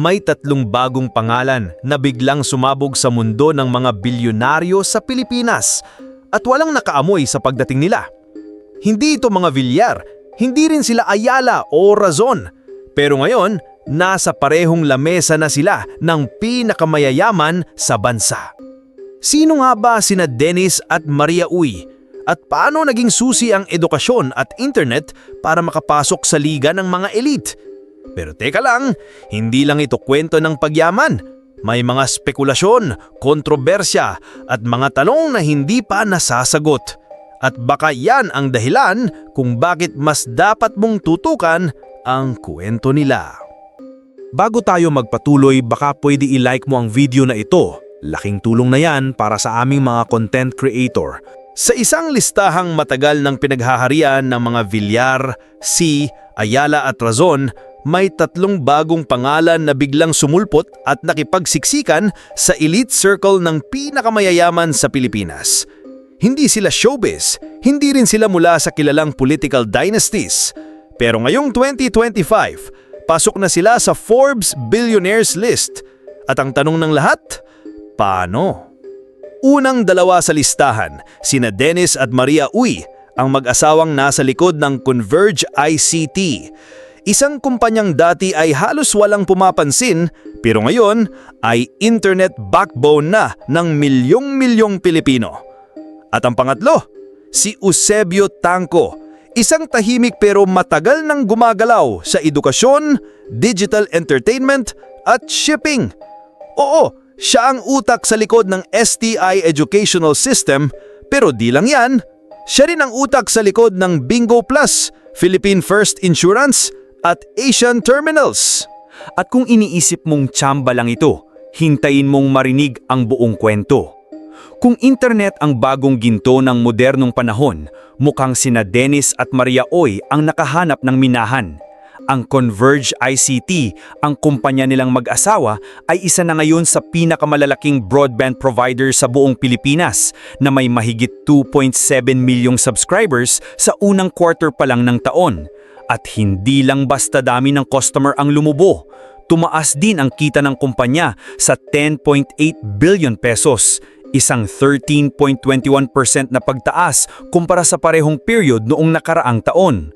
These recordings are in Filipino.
may tatlong bagong pangalan na biglang sumabog sa mundo ng mga bilyonaryo sa Pilipinas at walang nakaamoy sa pagdating nila. Hindi ito mga Villar, hindi rin sila Ayala o Razon. Pero ngayon, nasa parehong lamesa na sila ng pinakamayayaman sa bansa. Sino nga ba sina Dennis at Maria Uy? At paano naging susi ang edukasyon at internet para makapasok sa liga ng mga elite? Pero teka lang, hindi lang ito kwento ng pagyaman. May mga spekulasyon, kontrobersya at mga tanong na hindi pa nasasagot. At baka yan ang dahilan kung bakit mas dapat mong tutukan ang kwento nila. Bago tayo magpatuloy, baka pwede i-like mo ang video na ito. Laking tulong na yan para sa aming mga content creator. Sa isang listahang matagal ng pinaghaharian ng mga Villar, C, Ayala at Razon, may tatlong bagong pangalan na biglang sumulpot at nakipagsiksikan sa elite circle ng pinakamayayaman sa Pilipinas. Hindi sila showbiz, hindi rin sila mula sa kilalang political dynasties. Pero ngayong 2025, pasok na sila sa Forbes Billionaires list. At ang tanong ng lahat, paano? Unang dalawa sa listahan, sina Dennis at Maria Uy, ang mag-asawang nasa likod ng Converge ICT. Isang kumpanyang dati ay halos walang pumapansin pero ngayon ay internet backbone na ng milyong-milyong Pilipino. At ang pangatlo, si Eusebio Tangco, isang tahimik pero matagal nang gumagalaw sa edukasyon, digital entertainment at shipping. Oo, siya ang utak sa likod ng STI Educational System pero di lang yan, siya rin ang utak sa likod ng Bingo Plus, Philippine First Insurance at Asian Terminals. At kung iniisip mong tsamba lang ito, hintayin mong marinig ang buong kwento. Kung internet ang bagong ginto ng modernong panahon, mukhang sina Dennis at Maria Oy ang nakahanap ng minahan. Ang Converge ICT, ang kumpanya nilang mag-asawa, ay isa na ngayon sa pinakamalalaking broadband provider sa buong Pilipinas na may mahigit 2.7 milyong subscribers sa unang quarter pa lang ng taon. At hindi lang basta dami ng customer ang lumubo, tumaas din ang kita ng kumpanya sa 10.8 billion pesos, isang 13.21% na pagtaas kumpara sa parehong period noong nakaraang taon.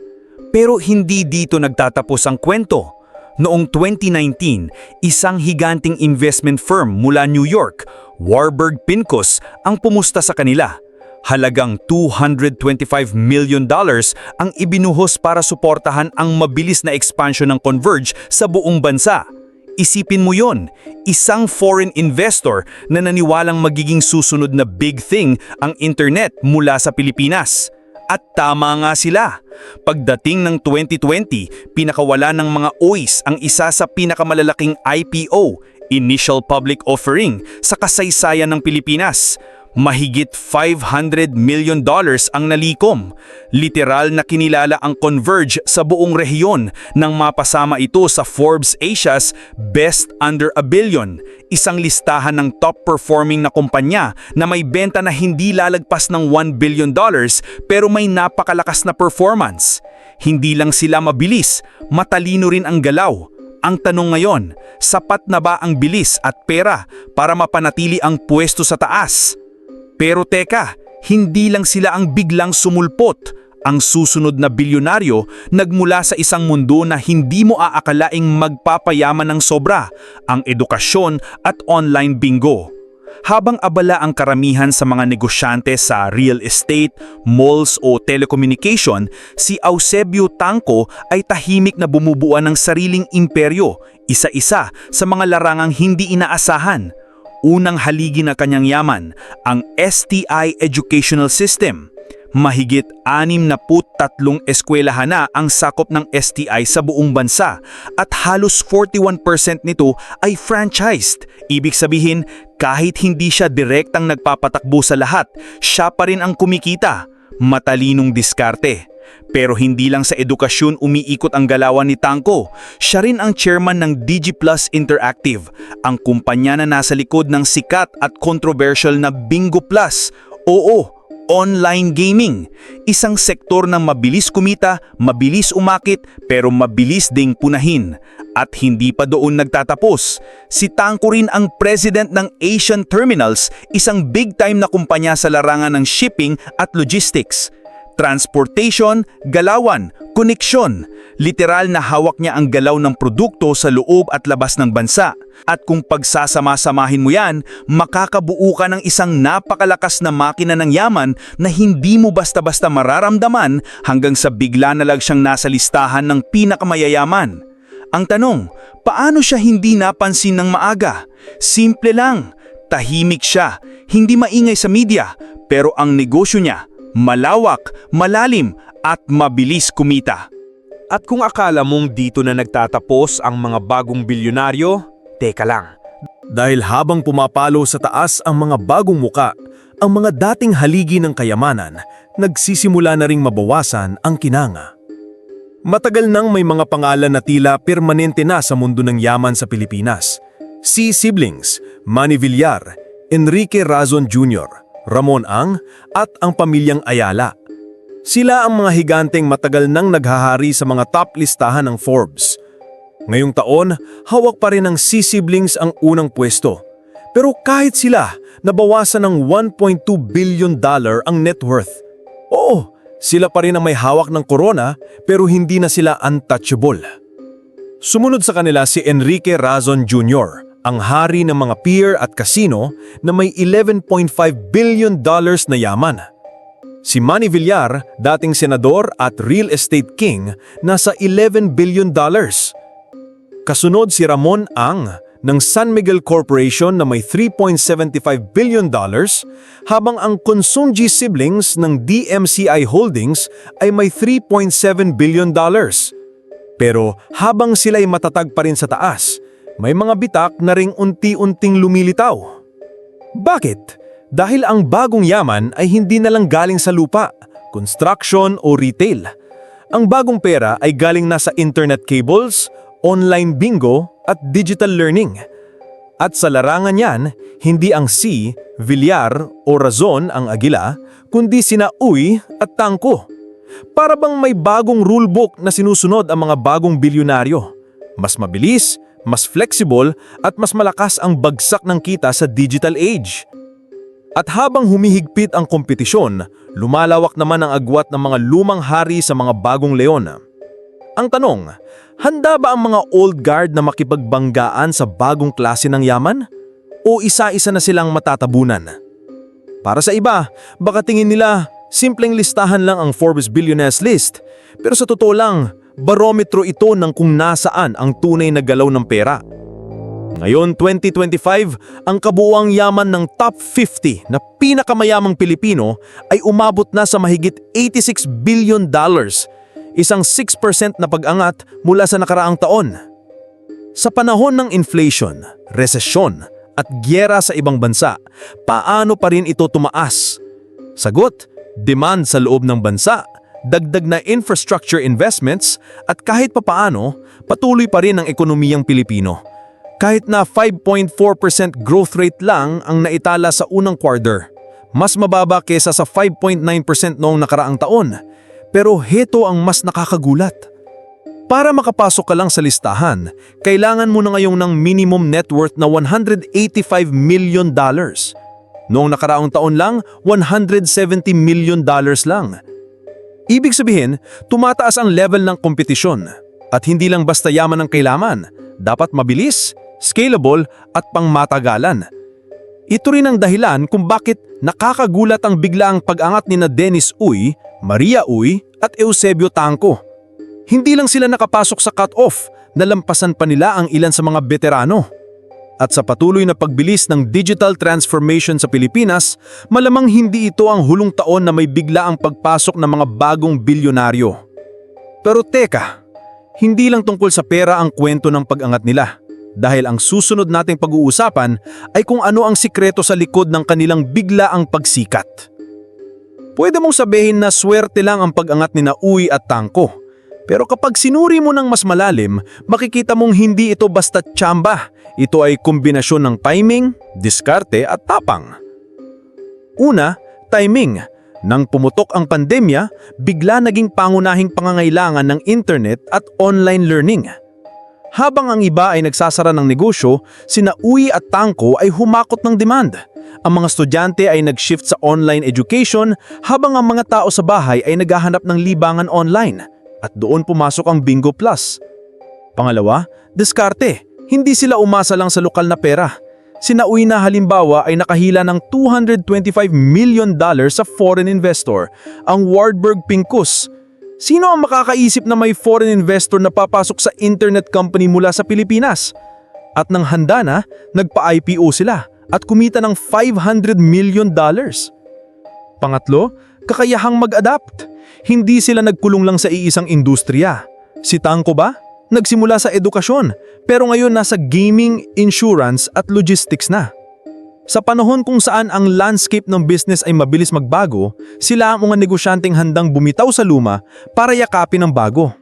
Pero hindi dito nagtatapos ang kwento. Noong 2019, isang higanting investment firm mula New York, Warburg Pincus, ang pumusta sa kanila. Halagang 225 million dollars ang ibinuhos para suportahan ang mabilis na expansion ng Converge sa buong bansa. Isipin mo yon, isang foreign investor na naniwalang magiging susunod na big thing ang internet mula sa Pilipinas. At tama nga sila. Pagdating ng 2020, pinakawala ng mga OIS ang isa sa pinakamalalaking IPO, Initial Public Offering, sa kasaysayan ng Pilipinas. Mahigit 500 million dollars ang nalikom. Literal na kinilala ang Converge sa buong rehiyon nang mapasama ito sa Forbes Asia's Best Under a Billion, isang listahan ng top performing na kumpanya na may benta na hindi lalagpas ng 1 billion dollars pero may napakalakas na performance. Hindi lang sila mabilis, matalino rin ang galaw. Ang tanong ngayon, sapat na ba ang bilis at pera para mapanatili ang pwesto sa taas? Pero teka, hindi lang sila ang biglang sumulpot. Ang susunod na bilyonaryo nagmula sa isang mundo na hindi mo aakalaing magpapayaman ng sobra, ang edukasyon at online bingo. Habang abala ang karamihan sa mga negosyante sa real estate, malls o telecommunication, si Eusebio Tangco ay tahimik na bumubuan ng sariling imperyo, isa-isa sa mga larangang hindi inaasahan unang haligi na kanyang yaman, ang STI Educational System. Mahigit 63 eskwelahan na ang sakop ng STI sa buong bansa at halos 41% nito ay franchised. Ibig sabihin, kahit hindi siya direktang nagpapatakbo sa lahat, siya pa rin ang kumikita. Matalinong diskarte. Pero hindi lang sa edukasyon umiikot ang galawan ni Tangko. Siya rin ang chairman ng DigiPlus Interactive, ang kumpanya na nasa likod ng sikat at controversial na Bingo Plus. Oo, online gaming. Isang sektor ng mabilis kumita, mabilis umakit, pero mabilis ding punahin. At hindi pa doon nagtatapos. Si Tangko rin ang president ng Asian Terminals, isang big-time na kumpanya sa larangan ng shipping at logistics. Transportation, galawan, koneksyon. Literal na hawak niya ang galaw ng produkto sa loob at labas ng bansa. At kung pagsasama-samahin mo yan, makakabuo ka ng isang napakalakas na makina ng yaman na hindi mo basta-basta mararamdaman hanggang sa bigla na lang siyang nasa listahan ng pinakamayayaman. Ang tanong, paano siya hindi napansin ng maaga? Simple lang, tahimik siya, hindi maingay sa media, pero ang negosyo niya, malawak, malalim, at mabilis kumita. At kung akala mong dito na nagtatapos ang mga bagong bilyonaryo, teka lang. Dahil habang pumapalo sa taas ang mga bagong muka, ang mga dating haligi ng kayamanan, nagsisimula na ring mabawasan ang kinanga. Matagal nang may mga pangalan na tila permanente na sa mundo ng yaman sa Pilipinas. Si siblings, Manny Villar, Enrique Razon Jr., Ramon Ang, at ang pamilyang Ayala. Sila ang mga higanteng matagal nang naghahari sa mga top listahan ng Forbes. Ngayong taon, hawak pa rin ng C-siblings ang unang pwesto. Pero kahit sila, nabawasan ng 1.2 billion dollar ang net worth. Oo, sila pa rin ang may hawak ng corona pero hindi na sila untouchable. Sumunod sa kanila si Enrique Razon Jr., ang hari ng mga pier at casino na may 11.5 billion dollars na yaman. Si Manny Villar, dating senador at real estate king, nasa 11 billion dollars. Kasunod si Ramon Ang ng San Miguel Corporation na may 3.75 billion dollars, habang ang Consunji siblings ng DMCI Holdings ay may 3.7 billion dollars. Pero habang sila'y matatag pa rin sa taas, may mga bitak na ring unti-unting lumilitaw. Bakit? Dahil ang bagong yaman ay hindi na lang galing sa lupa, construction o retail. Ang bagong pera ay galing na sa internet cables, online bingo at digital learning. At sa larangan yan, hindi ang si, Villar o Razon ang agila, kundi sina Uy at Tangko. Para bang may bagong rulebook na sinusunod ang mga bagong bilyonaryo. Mas mabilis, mas flexible at mas malakas ang bagsak ng kita sa digital age. At habang humihigpit ang kompetisyon, lumalawak naman ang agwat ng mga lumang hari sa mga bagong leon. Ang tanong, handa ba ang mga old guard na makipagbanggaan sa bagong klase ng yaman? O isa-isa na silang matatabunan? Para sa iba, baka tingin nila simpleng listahan lang ang Forbes Billionaires List. Pero sa totoo lang, barometro ito ng kung nasaan ang tunay na galaw ng pera. Ngayon 2025, ang kabuuang yaman ng top 50 na pinakamayamang Pilipino ay umabot na sa mahigit 86 billion dollars, isang 6% na pag-angat mula sa nakaraang taon. Sa panahon ng inflation, resesyon at gyera sa ibang bansa, paano pa rin ito tumaas? Sagot, demand sa loob ng bansa, dagdag na infrastructure investments at kahit papaano, patuloy pa rin ang ekonomiyang Pilipino. Kahit na 5.4% growth rate lang ang naitala sa unang quarter, mas mababa kesa sa 5.9% noong nakaraang taon. Pero heto ang mas nakakagulat. Para makapasok ka lang sa listahan, kailangan mo na ngayong ng minimum net worth na 185 million dollars. Noong nakaraang taon lang, 170 million dollars lang. Ibig sabihin, tumataas ang level ng kompetisyon. At hindi lang basta yaman ang kailangan, dapat mabilis, scalable at pangmatagalan. Ito rin ang dahilan kung bakit nakakagulat ang biglaang pag-angat ni na Dennis Uy, Maria Uy at Eusebio Tangko. Hindi lang sila nakapasok sa cut-off, nalampasan pa nila ang ilan sa mga veterano. At sa patuloy na pagbilis ng digital transformation sa Pilipinas, malamang hindi ito ang hulong taon na may bigla ang pagpasok ng mga bagong bilyonaryo. Pero teka, hindi lang tungkol sa pera ang kwento ng pag-angat nila. Dahil ang susunod nating pag-uusapan ay kung ano ang sikreto sa likod ng kanilang bigla ang pagsikat. Pwede mong sabihin na swerte lang ang pag-angat ni Uy at Tangko. Pero kapag sinuri mo ng mas malalim, makikita mong hindi ito basta tsamba. Ito ay kombinasyon ng timing, diskarte at tapang. Una, timing. Nang pumutok ang pandemya, bigla naging pangunahing pangangailangan ng internet at online learning. Habang ang iba ay nagsasara ng negosyo, sina Uy at Tangko ay humakot ng demand. Ang mga estudyante ay nag-shift sa online education habang ang mga tao sa bahay ay naghahanap ng libangan online at doon pumasok ang Bingo Plus. Pangalawa, diskarte. Hindi sila umasa lang sa lokal na pera. Sina Uy na halimbawa ay nakahila ng 225 million dollars sa foreign investor, ang Warburg Pincus. Sino ang makakaisip na may foreign investor na papasok sa internet company mula sa Pilipinas? At nang handa na, nagpa-IPO sila at kumita ng 500 million dollars. Pangatlo, kakayahang mag-adapt. Hindi sila nagkulong lang sa iisang industriya. Si Tangko ba? Nagsimula sa edukasyon, pero ngayon nasa gaming, insurance at logistics na. Sa panahon kung saan ang landscape ng business ay mabilis magbago, sila ang mga negosyanteng handang bumitaw sa luma para yakapin ang bago.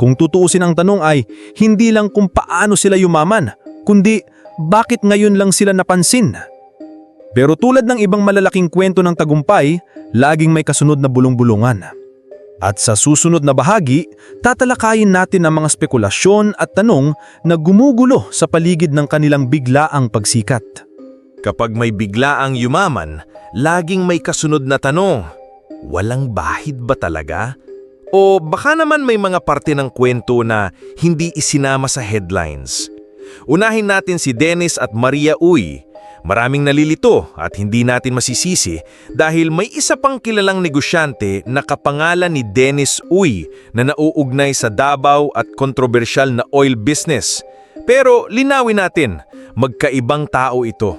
Kung tutuusin ang tanong ay, hindi lang kung paano sila yumaman, kundi bakit ngayon lang sila napansin. Pero tulad ng ibang malalaking kwento ng tagumpay, laging may kasunod na bulong-bulungan. At sa susunod na bahagi, tatalakayin natin ang mga spekulasyon at tanong na gumugulo sa paligid ng kanilang biglaang pagsikat. Kapag may biglaang yumaman, laging may kasunod na tanong. Walang bahid ba talaga? O baka naman may mga parte ng kwento na hindi isinama sa headlines. Unahin natin si Dennis at Maria Uy. Maraming nalilito at hindi natin masisisi dahil may isa pang kilalang negosyante na kapangalan ni Dennis Uy na nauugnay sa Davao at kontrobersyal na oil business. Pero linawin natin, magkaibang tao ito.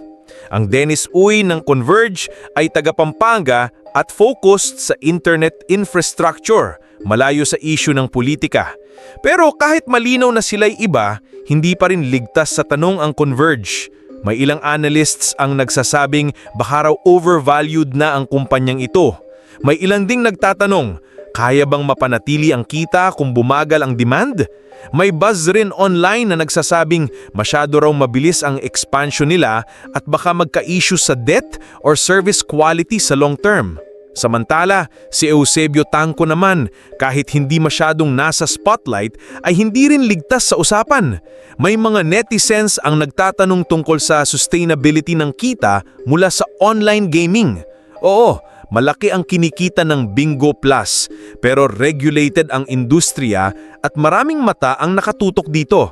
Ang Dennis Uy ng Converge ay taga Pampanga at focused sa internet infrastructure, malayo sa issue ng politika. Pero kahit malinaw na sila'y iba, hindi pa rin ligtas sa tanong ang Converge. May ilang analysts ang nagsasabing baka raw overvalued na ang kumpanyang ito. May ilang ding nagtatanong, kaya bang mapanatili ang kita kung bumagal ang demand? May buzz rin online na nagsasabing masyado raw mabilis ang expansion nila at baka magka-issue sa debt or service quality sa long term. Samantala, si Eusebio Tangco naman, kahit hindi masyadong nasa spotlight, ay hindi rin ligtas sa usapan. May mga netizens ang nagtatanong tungkol sa sustainability ng kita mula sa online gaming. Oo, malaki ang kinikita ng Bingo Plus, pero regulated ang industriya at maraming mata ang nakatutok dito.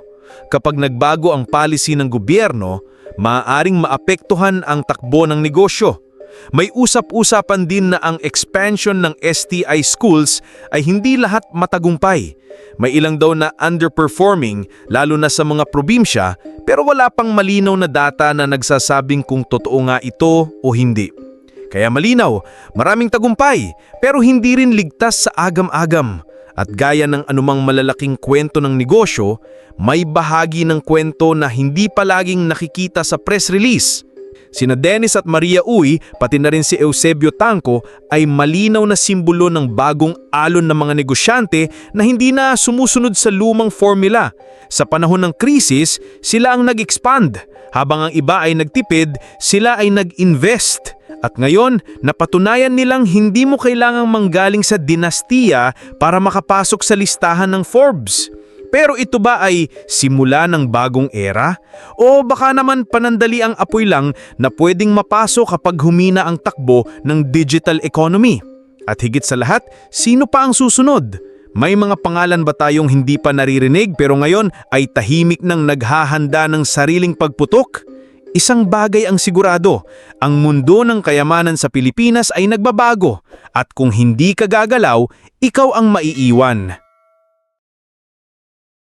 Kapag nagbago ang policy ng gobyerno, maaaring maapektuhan ang takbo ng negosyo. May usap-usapan din na ang expansion ng STI schools ay hindi lahat matagumpay. May ilang daw na underperforming lalo na sa mga probinsya pero wala pang malinaw na data na nagsasabing kung totoo nga ito o hindi. Kaya malinaw, maraming tagumpay pero hindi rin ligtas sa agam-agam. At gaya ng anumang malalaking kwento ng negosyo, may bahagi ng kwento na hindi palaging nakikita sa press release. Sina Dennis at Maria Uy, pati na rin si Eusebio Tangco ay malinaw na simbolo ng bagong alon ng mga negosyante na hindi na sumusunod sa lumang formula. Sa panahon ng krisis, sila ang nag-expand. Habang ang iba ay nagtipid, sila ay nag-invest. At ngayon, napatunayan nilang hindi mo kailangang manggaling sa dinastiya para makapasok sa listahan ng Forbes. Pero ito ba ay simula ng bagong era? O baka naman panandali ang apoy lang na pwedeng mapasok kapag humina ang takbo ng digital economy? At higit sa lahat, sino pa ang susunod? May mga pangalan ba tayong hindi pa naririnig pero ngayon ay tahimik nang naghahanda ng sariling pagputok? Isang bagay ang sigurado, ang mundo ng kayamanan sa Pilipinas ay nagbabago at kung hindi ka gagalaw, ikaw ang maiiwan.